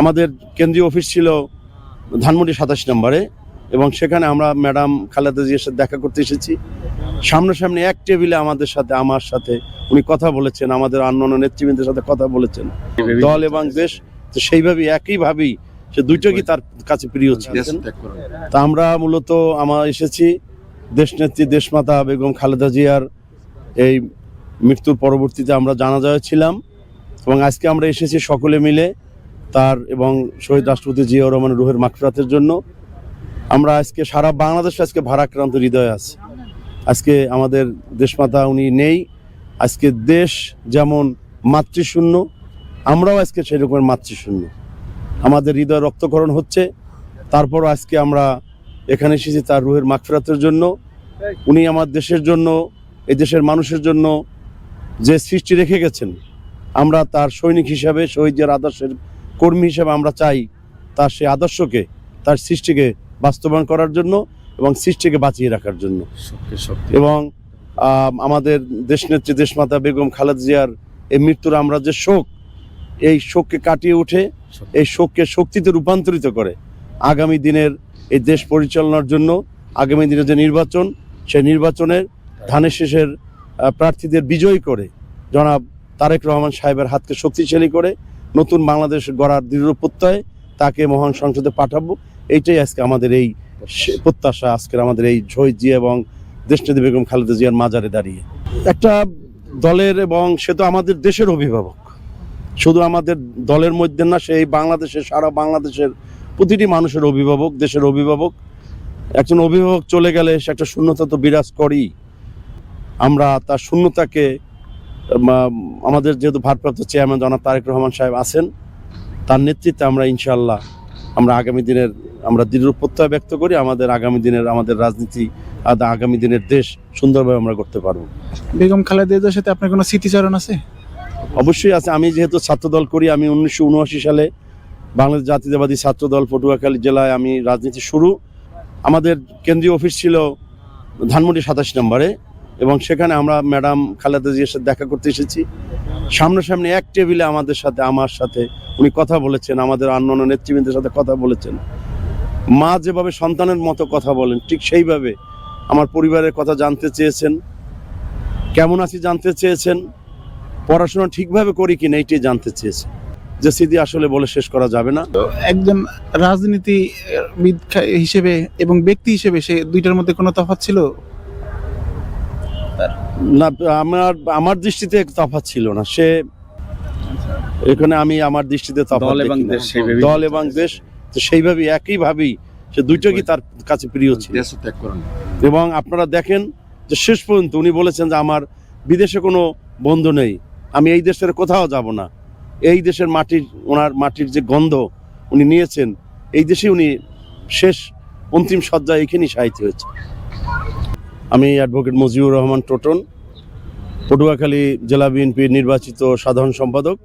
আমাদের কেন্দ্রীয় অফিস ছিল ধানমন্ডি সাতাশ নম্বরে এবং সেখানে আমরা ম্যাডাম খালেদা জিয়ার সাথে দেখা করতে এসেছি। সামনাসামনি এক টেবিলে আমাদের সাথে আমার সাথে উনি কথা বলেছেন আমাদের অন্যান্য নেতৃবৃন্দের সাথে কথা বলেছেন। দল এবং দেশ তো সেইভাবেই একইভাবেই সে দুইটাই তার কাছে প্রিয় ছিল? তা আমরা মূলত আমার এসেছি দেশনেত্রী দেশমাতা বেগম খালেদা জিয়ার এই মৃত্যুর পরবর্তীতে আমরা জানাজায় ছিলাম এবং আজকে আমরা এসেছি সকলে মিলে। তার এবং শহীদ রাষ্ট্রপতি জিয়াউর রহমানের রুহের মাকফরাতের জন্য। আমরা আজকে সারা বাংলাদেশ আজকে ভারাক্রান্ত হৃদয় আছে। আজকে আমাদের দেশমাতা উনি নেই। আজকে দেশ যেমন মাতৃশূন্য, আমরাও আজকে সেই রকমের মাতৃশূন্য। আমাদের হৃদয় রক্তকরণ হচ্ছে। তারপর আজকে আমরা এখানে এসেছি তার রুহের মাগফিরাতের জন্য। উনি আমার দেশের জন্য, এই দেশের মানুষের জন্য যে সৃষ্টি রেখে গেছেন, আমরা তার সৈনিক হিসাবে শহীদের আদর্শের কর্মী হিসাবে আমরা চাই তার সেই আদর্শকে তার সৃষ্টিকে বাস্তবায়ন করার জন্য এবং সৃষ্টিকে বাঁচিয়ে রাখার জন্য। এবং আম, আমাদের দেশনেত্রী দেশমাতা বেগম খালেদ জিয়ার এই মৃত্যুর আমরা যে শোক এই শোককে কাটিয়ে উঠে এই শোককে শক্তিতে রূপান্তরিত করে আগামী দিনের এই দেশ পরিচালনার জন্য আগামী দিনের যে নির্বাচন সেই নির্বাচনের ধানের শেষের প্রার্থীদের বিজয়ী করে জনাব তারেক রহমান সাহেবের হাতকে শক্তিশালী করে নতুন বাংলাদেশ গড়ার দৃঢ় প্রত্যয় তাকে মহান সংসদে পাঠাবো। এইটাই আজকে আমাদের এই প্রত্যাশা, আজকের আমাদের এই শহীদ জিয়া এবং দেশনেত্রী বেগম খালেদা জিয়ার মাজারে দাঁড়িয়ে। একটা দলের এবং সে তো আমাদের দেশের অভিভাবক। শুধু আমাদের দলের মধ্যে না সেই বাংলাদেশের, সারা বাংলাদেশের প্রতিটি মানুষের অভিভাবক, দেশের অভিভাবক। একজন অভিভাবক চলে গেলে সে একটা শূন্যতা তো বিরাজ করেই। আমরা তার শূন্যতাকে আমাদের যেহেতু ভারপ্রাপ্ত চেয়ারম্যান জনাব তারেক রহমান সাহেব আছেন তার নেতৃত্বে আমরা ইনশাল্লাহ আমরা আগামী দিনের আমরা দৃঢ় প্রত্যয় ব্যক্ত করি আমাদের আগামী দিনের আমাদের রাজনীতি আর আগামী দিনের দেশ সুন্দরভাবে আমরা করতে পারব। বেগম খালেদা জিয়ার সাথে আপনার কোনো স্মৃতিচারণ আছে? অবশ্যই আছে। আমি যেহেতু ছাত্রদল করি আমি উনিশশো উনআশি সালে বাংলাদেশ জাতীয়তাবাদী ছাত্রদল পটুয়াখালী জেলায় আমি রাজনীতি শুরু। আমাদের কেন্দ্রীয় অফিস ছিল ধানমন্ডি সাতাশ নম্বরে। এবং সেখানে আমরা ম্যাডাম খালেদা জিয়ার সাথে দেখা করতে এসেছি। সামনাসামনি এক টেবিলে আমাদের সাথে, আমার সাথে উনি কথা বলেছেন, আমাদের অন্যান্য নেতৃবৃন্দের সাথে কথা বলেছেন। মা যেভাবে সন্তানের মতো কথা বলেন, ঠিক সেইভাবে আমার পরিবারের কথা জানতে চেয়েছেন। কেমন আছি জানতে চেয়েছেন? পড়াশোনা ঠিকভাবে করি কিনা এইটাই জানতে চেয়েছেন। যে স্মৃতি আসলে বলে শেষ করা যাবে না। একজন রাজনীতিবিদ হিসেবে এবং ব্যক্তি হিসেবে সে দুইটার মধ্যে কোনো তফাৎ ছিল? না আমার আমার দৃষ্টিতে তফাৎ ছিল না। সে এখানে আমি আমার দৃষ্টিতে তফাৎ দল এবং দেশ তো সেইভাবেই একইভাবেই সে দুইটাই তার কাছে প্রিয় ছিল। এবং আপনারা দেখেন যে শেষ পর্যন্ত উনি বলেছেন যে আমার বিদেশে কোনো বন্ধু নেই আমি এই দেশের কোথাও যাব না। এই দেশের মাটির ওনার মাটির যে গন্ধ উনি নিয়েছেন এই দেশে উনি শেষ অন্তিম সজ্জায় এখানেই সাহিত্য হয়েছে। আমি অ্যাডভোকেট মজিবুর রহমান টোটন পটুয়াখালী জেলা বিএনপির নির্বাচিত সাধারণ সম্পাদক।